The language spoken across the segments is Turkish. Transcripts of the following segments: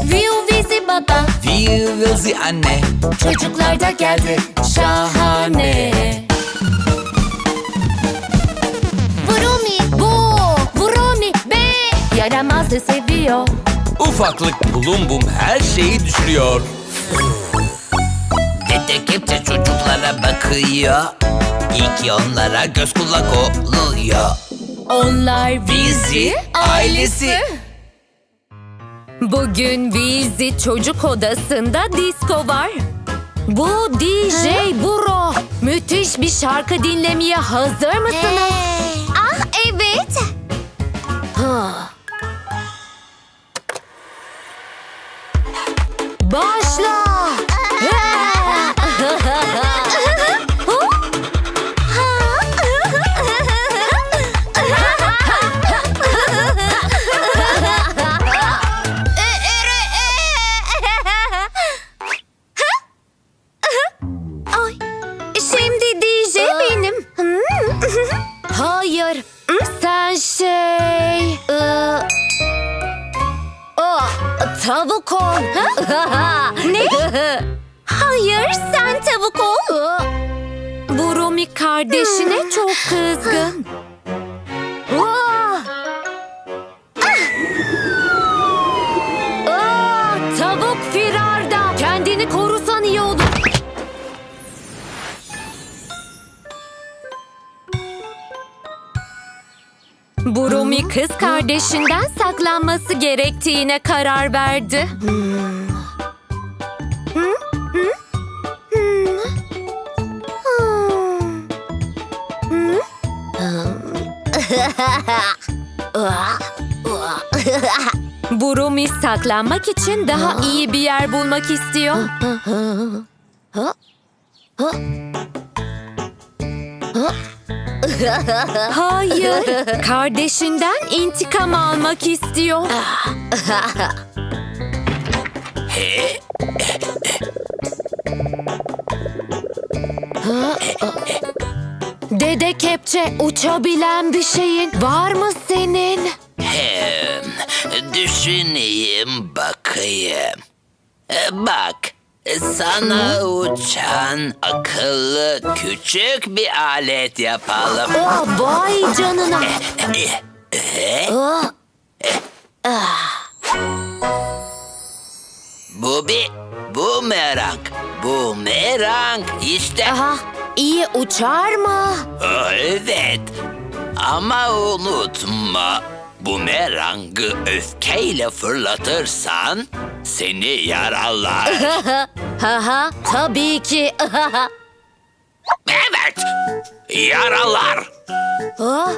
Viu vizi baba. Viu vizi anne. Çocuklar da geldi. Şahane. Vurumi bu Vurumi be. Yaramazı seviyor. Ufaklık bulum bum her şeyi düşürüyor. Dede kepçe çocuklara bakıyor. İyi ki onlara göz kulak oluyor. Onlar Vizi ailesi. Bugün Vizi çocuk odasında disco var. Bu DJ Buro. Müthiş bir şarkı dinlemeye hazır mısınız? Ah evet. Başla. Tavuk ol. Ne? Hayır, sen tavuk ol. Bu Rumi kardeşine çok kızgın. Bu Rumi kız kardeşinden saklanması gerektiğine karar verdi. Bu Rumi saklanmak için daha iyi bir yer bulmak istiyor. Hayır, kardeşinden intikam almak istiyor. Dede kepçe uçabilen bir şeyin var mı senin? Hem, düşüneyim bakayım. Bak, sana uçan akıllı küçük bir alet yapalım. Aa, vay canına. Bu bir bumerang. Bumerang işte. Aha, iyi uçar mı? Aa, Evet. Ama unutma. Bumerangı öfkeyle fırlatırsan seni yaralar. Haha, tabii ki. evet. Yaralar. Ah,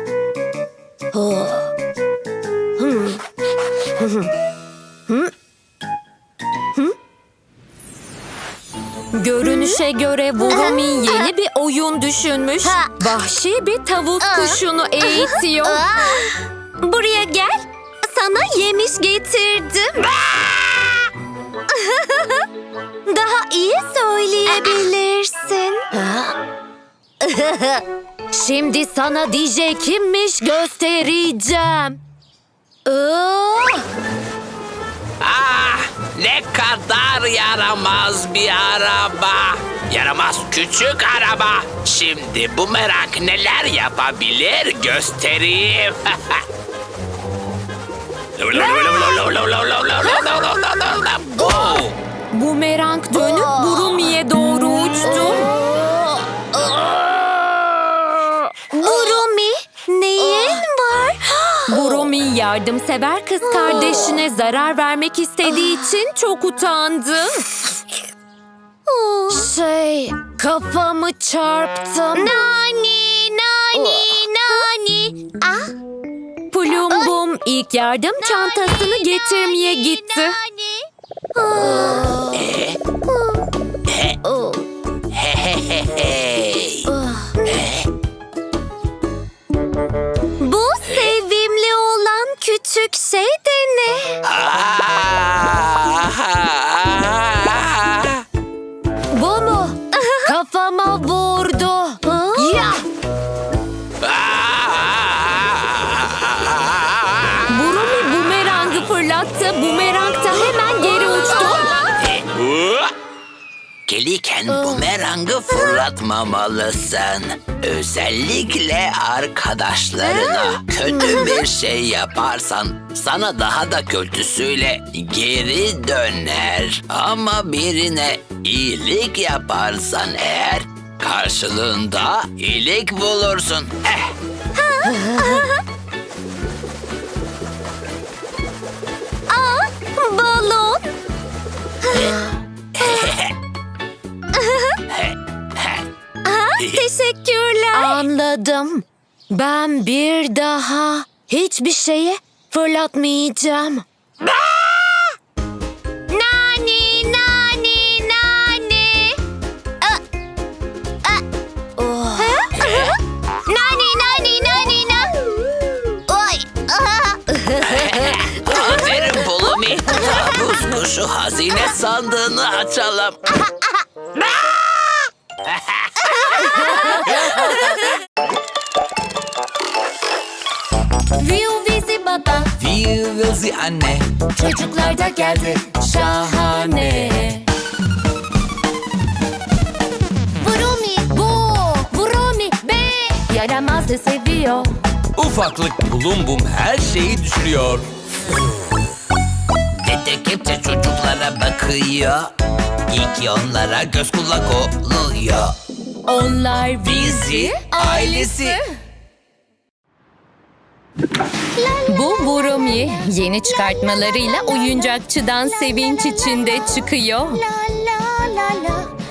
Görünüşe göre Vurumi yeni bir oyun düşünmüş. Vahşi bir tavuk kuşunu eğitiyor. Buraya gel. Sana yemiş getirdim. Daha iyi söyleyebilirsin. Şimdi sana DJ kimmiş göstereceğim. Aa, Ah ne kadar yaramaz bir araba. Yaramaz küçük araba. Şimdi bu merak neler yapabilir göstereyim. Bu. bumerang dönüp Vurumi'ye doğru uçtu. Urumi, neyin var? Burumi yardımsever kız kardeşine zarar vermek istediği için çok utandı. Şey, kafamı çarptım. Nani, nani, nani. Ah, ilk yardım çantasını getirmeye gitti. Bu sevimli olan küçük şey de ne? Bumerangı fırlatmamalısın. Özellikle arkadaşlarına kötü bir şey yaparsan sana daha da kötüsüyle geri döner. Ama birine iyilik yaparsan eğer karşılığında iyilik bulursun. Eh, Aa, balon. Aa, teşekkürler. Anladım. Ben bir daha hiçbir şeyi fırlatmayacağım. Nani, nani, nani. Aa, aa. Oh. Nani, nani, nani, na. Oy. aa. Aferin Bulumi. Tavus kuşu hazine sandığını açalım. Viu vizi baba, Vivi anne. çocuklar da geldi. Şahane. Burumi. Bu, Vroni, be. Yaramazı seviyor. Ufaklık bulum bum her şeyi düşürüyor. Detektifçe çocuklara bakıyor. İyi ki onlara göz kulak oluyor. Onlar Bizi ailesi. Bu Burumi yeni çıkartmalarıyla oyuncakçıdan sevinç içinde çıkıyor. La la. La la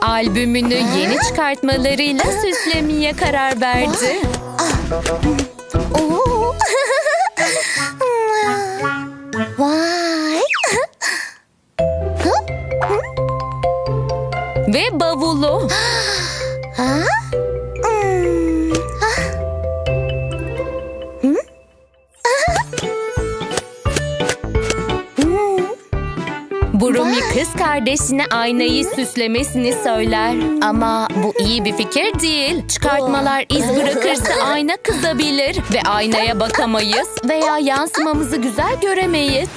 albümünü yeni çıkartmalarıyla süslemeye karar verdi. Oo. Vay. Ve bavulu. kardeşine aynayı süslemesini söyler. Ama bu iyi bir fikir değil. Çıkartmalar iz bırakırsa ayna kızabilir ve aynaya bakamayız veya yansımamızı güzel göremeyiz.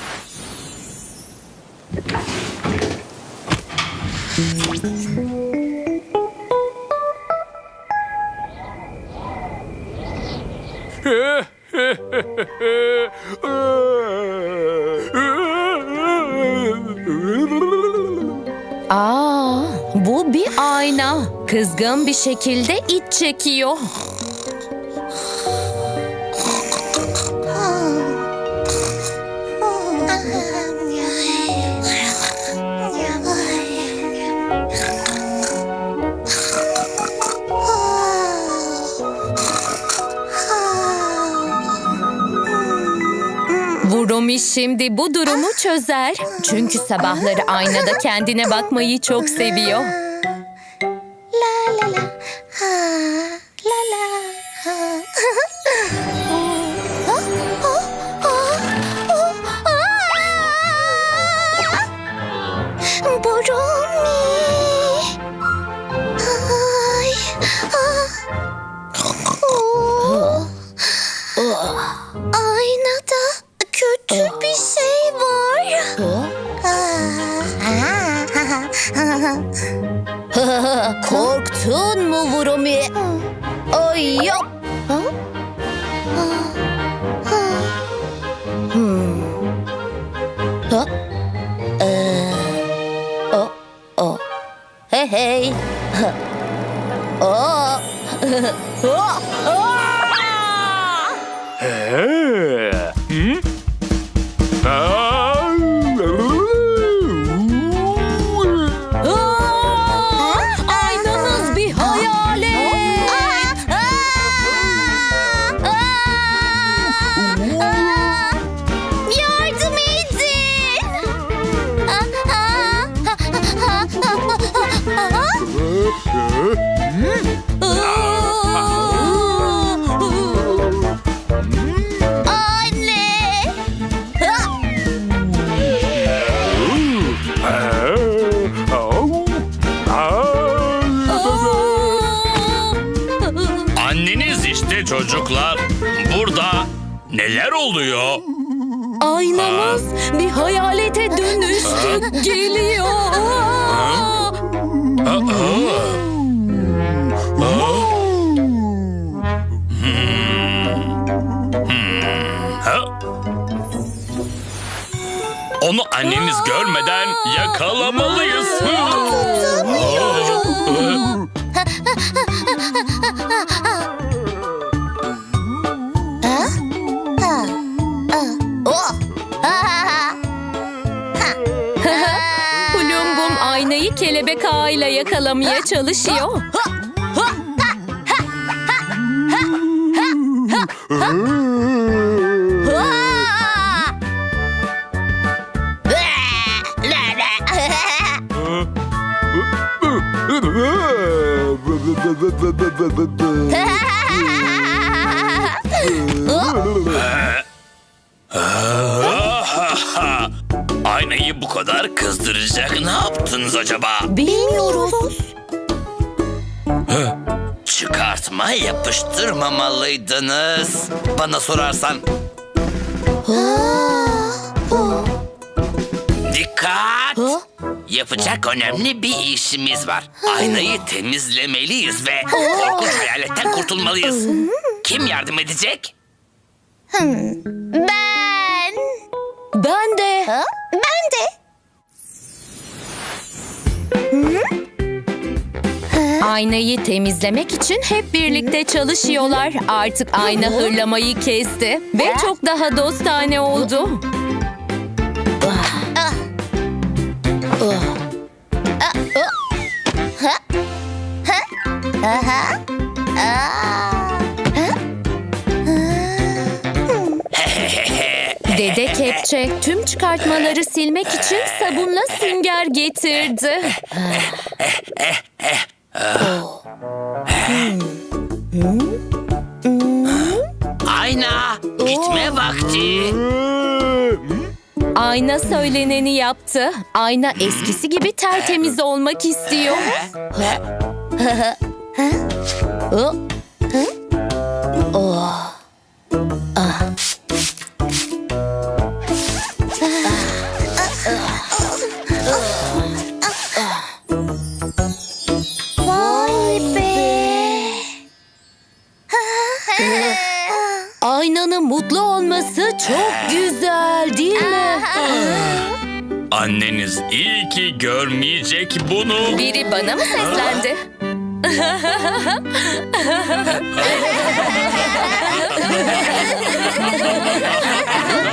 Şekilde iç çekiyor. Burumi şimdi bu durumu çözer. Çünkü sabahları aynada kendine bakmayı çok seviyor. Korktun mu Burumi? Ay yok. Hey hey. Oh. Aa, neler oluyor? Aynamız bir hayalete dönüştü. Geliyor. Ha? Onu anneniz görmeden yakalamalıyız. Oh! Kelebek ağıyla yakalamaya çalışıyor. Aynayı bu kadar kızdıracak ne yaptınız acaba? Bilmiyoruz. Çıkartma yapıştırmamalıydınız. Bana sorarsan. Dikkat! Yapacak önemli bir işimiz var. Aynayı temizlemeliyiz ve korkunç hayaletten kurtulmalıyız. Kim yardım edecek? Ben! Aynayı temizlemek için hep birlikte çalışıyorlar. Artık ayna hırlamayı kesti ve çok daha dostane oldu. Dede kepçe tüm çıkartmaları silmek için sabunla sünger getirdi. Ayna, gitme vakti. Ayna söyleneni yaptı. Ayna eskisi gibi tertemiz olmak istiyor. Vay çok güzel değil mi? Anneniz iyi ki görmeyecek bunu. Biri bana mı seslendi?